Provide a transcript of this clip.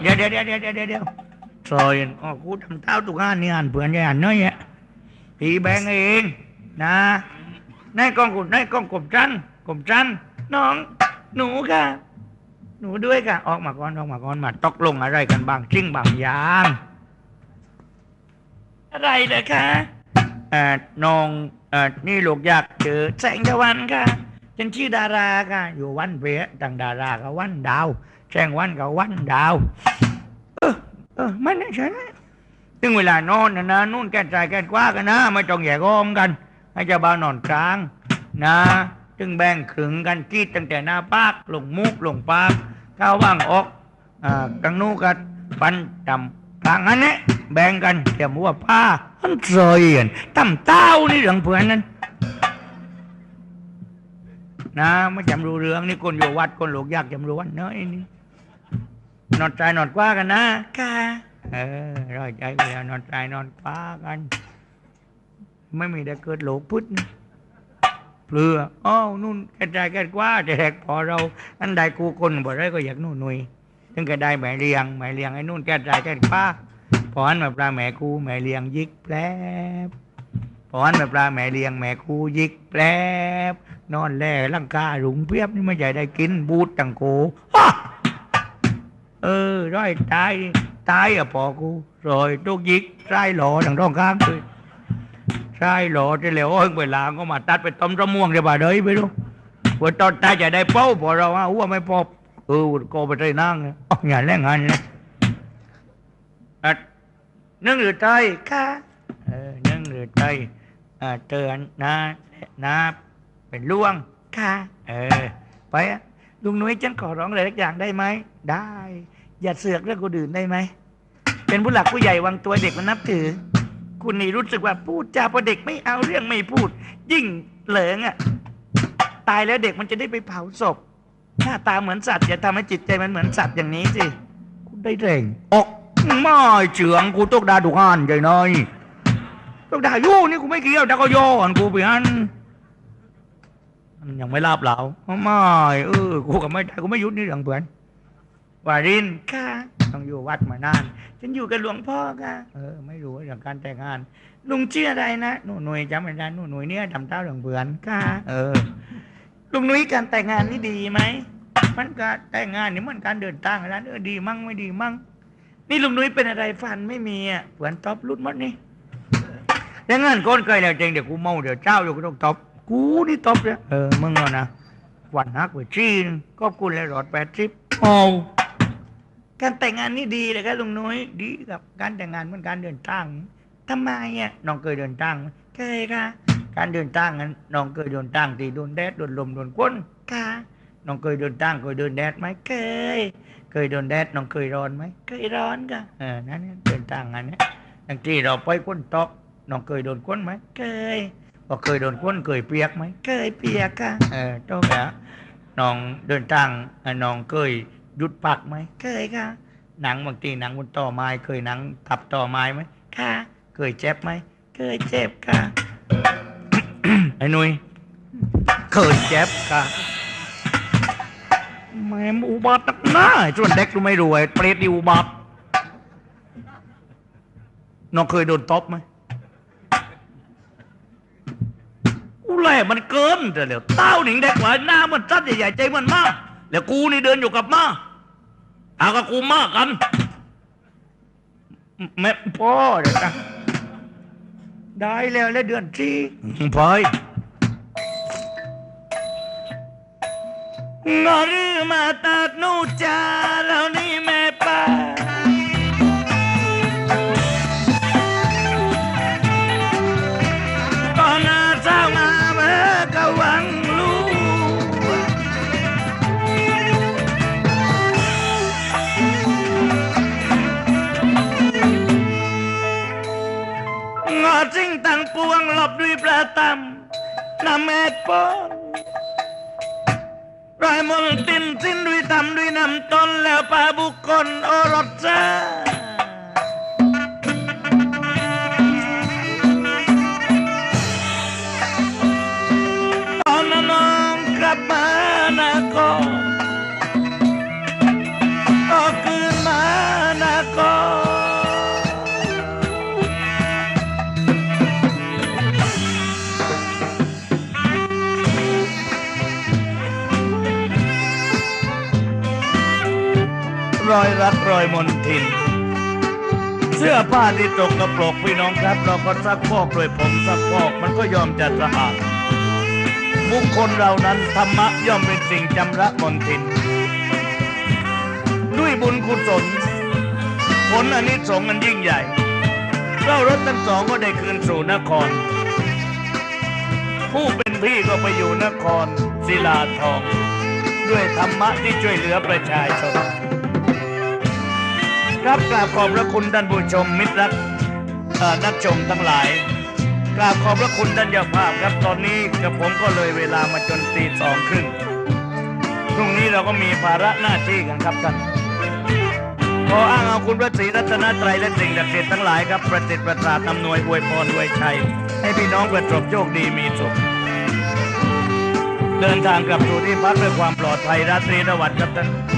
เดี๋ยวเดี๋ยวเดี๋ยวเดี๋ยวเดี๋ยวเดี๋ยวซอยอ๋อกูทำเท้าตุกอันนี่อ่านเผื่อนใจอ่านน้อยอะพี่แบงค์เองนะนายกองกุดนายกองกบจันกบจันน้องหนูค่ะ หนูด้วยค่ะ ออกมาก่อนออกมาก่อนมาตกลงอะไรกันบางจริงบางอย่าง อะไรเหรอคะเอ่อน้องเอ่อนี่ลูกอยากเจอแสงตะวันค่ะฉันชื่อดาราค่ะ อยู่วันเพียต่างดารากับวันดาว แสงวันกับวันดาว เออ เออ มันใช่ไหมถึงเวลานอนนะนะนู่นแกนใจแกนกว่ากันนะ ไม่ต้องแย่ก้อมกัน ให้เจ้าบ่าวนอนกลาง นะจึงแบ่งขึงกันกีดตั้งแต่หน้าปากลงมุกลงปากเข้าว่างออกอ่ากังนู้กันปันจำกลางอันนี้แบ่งกันเทียมว่าป้าอันเสียนตั้มเต้านี่เรื่องเพื่อนนั้นนะไม่จำรู้เรื่องนี่คนอยู่วัดคนหลวงยากจำรู้วันเนอะไอ้นี่ นอนใจนอนกว่ากันนะค่ะเออร้อยใจไปแล้วนอนใจนอนกว่ากัน ไม่มีได้เกิดโหลกพุทธนะเปลืออ้าวนู่นแกใจแกกว่าแต่แรกพอเราอันใดกูคนบ่ได้ก็อยากนู่นหนุยถึงแกได้แม่เลียงแม่เลียงไอ้นู่นแกใจแกกว่าพออันแบบปลาแม่กูแม่เลียงยิกแปลบพออันแบบปลาแม่เลียงแม่กูยิกแปลบนอนแล่ลังกาหลุงเพียบนี่ไม่ใหญ่ได้กินบูดตังโกฮะ เออร้อยตายตายอะพอกูรอยตุกยิกไส้หล่อทางท้องข้างเลยไส้หล่อจะเหลวเอิงเวลาก็มาตัดไปต้มระม่วงเดี๋ยวบ่าเดยไปดูว่าตอนตายจะได้เป้าพอเราอะว่าไม่พอเออก็ไปได้นั่งเนี่ยอ๋ออย่าแรงงานเลยอะนึ่งหรือไตค่ะเออนึ่งหรือไตอ่าเตือนนะนะเป็นล่วงค่ะเออไปอะ ลุงนุ้ยฉันขอร้องอะไรสักอย่างได้ไหมได้ อย่าเสือกเรื่องคนอื่นได้ไหมเป็นผู้หลักผู้ใหญ่วางตัวเด็กมันนับถือ คุณนี่รู้สึกว่าพูดจาพอเด็กไม่เอาเรื่องไม่พูด ยิ่งเหลิงอะตายแล้วเด็กมันจะได้ไปเผาศพหน้าตาเหมือนสัตว์อย่าทำให้จิตใจมันเหมือนสัตว์อย่างนี้สิคุณได้เร่งออกไม่เจืองกูต้องด่าดุกานใหญ่น้อยต้องด่ายู่นี่กูไม่เกี่ยวด่าก็โยอันกูไปอัน มันยังไม่ลาบเหลาไม่เออกูก็ไม่ได้กูไม่ยุดนี่เรื่องเพื่อนวารินค่ะต้องอยู่วัดมานาน ฉันอยู่กับหลวงพ่อค่ะเออไม่รู้เรื่องการแต่งงานลุงชื่ออะไรนะหนูหนุ่ยจำไม่ได้หนูหนุ่ยเนี่ยทำเท้าเรืองเพื่อนค่ะเออลุงนุ้ยการแต่งงานนี่ดีไหมมันก็แต่งงานนี่มันการเดินทางอะไรเออดีมั่งไม่ดีมั่งนี่ลุงนุ้ยเป็นอะไรฟันไม่มีอะเพื่อนตอบรุดมดนี่แล้วงานก้นเคยแล้วจริงเดี๋ยวกูเมาเดี๋ยวเจ้าเดี๋ยวกูต้องตอบ กูนี่ตบเลยเออมึงเอานะวันฮักไปจีนก็กูเลยรอดแปดทริปโอ้การแต่งงานนี่ดีเลยครับลุงน้อยดีกับการแต่งงานเหมือนการเดินทางทำไมอะน้องเคยเดินทางไหมเคยค่ะการเดินทางนั้นน้องเคยเดินทางที่โดนแดดโดนลมโดนฝนค่ะน้องเคยเดินทางเคยเดินแดดไหมเคย เคยโดนแดดน้องเคยร้อนไหมเคยร้อนค่ะเออนั่นเนี่ยเดินทางอันเนี้ยบางทีเราไปก้นตอกน้องเคยโดนก้นไหมเคย ว่าเคยโดนก้นเคยเปียกไหมเคยเปียกค่ะเออโตแล้วน้องเดินทางเอ่อน้องเคยหยุดปักไหมเคยค่ะหนังบางทีหนังบนต่อไม้เคยหนังทับต่อไม้ไหมค่ะ เคยเจ็บไหมเคยเจ็บค่ะไอ้หนุยเคยเจ็บค่ะแม่มอุบัตินักหน้าไอ้ส่วนเด็กรู้ไม่รู้ไอ้เปรตนี่อุบัติน้องเคยโดนตบไหม แหล่มันเกินแต่เดี๋ยวเต้าหนิงเด็กหวายหน้ามันสั้นใหญ่ๆใจมันมากแล้วกูนี่เดินอยู่กับมาเอากับกูมากกัน แม่พ่อเดี๋ยวนะได้แล้วแล้วเดือนที่พอยงอรือมาตัดนูจาแล้วนี่ งอจริงตั้งปวงหลบด้วยประตำนำแม่ปอนรอยมลตินสิ้นด้วยตำด้วยนำต้นแล้วปลาบุคคลโอรสจ้า รอยรักรอยมนทิน เสื้อผ้าที่ตกกระปรกพี่น้องครับ เราก็ซักฟอกโดยผมซักฟอกมันก็ยอมจะสะอาดบุคคลเรานั้นธรรมะย่อมเป็นสิ่งจำระมนทิน ด้วยบุญกุศลผลอันนี้สงส์อันยิ่งใหญ่เล่ารถทั้งสองก็ได้คืนสู่นคร ผู้เป็นพี่ก็ไปอยู่นครศิลาทอง ด้วยธรรมะที่ช่วยเหลือประชาชน ครับกราบขอบพระคุณท่านผู้ชมมิตรรักนักชมทั้งหลายกราบขอบพระคุณท่านเจ้าภาพครับ ตอนนี้กับผมก็เลยเวลามาจนตีสองครึ่งพรุ่งนี้เราก็มีภาระหน้าที่กันครับท่านขออ้างเอาคุณพระศรีรัตนตรัยและสิ่งศักดิ์สิทธิ์ทั้งหลายครับประสิทธิ์ประสาทนำหน่วยอวยพรอวยชัย ให้พี่น้องประสบโชคดีมีสุข เดินทางกลับสู่ที่พักด้วยความปลอดภัยราตรีสวัสดิ์ครับท่าน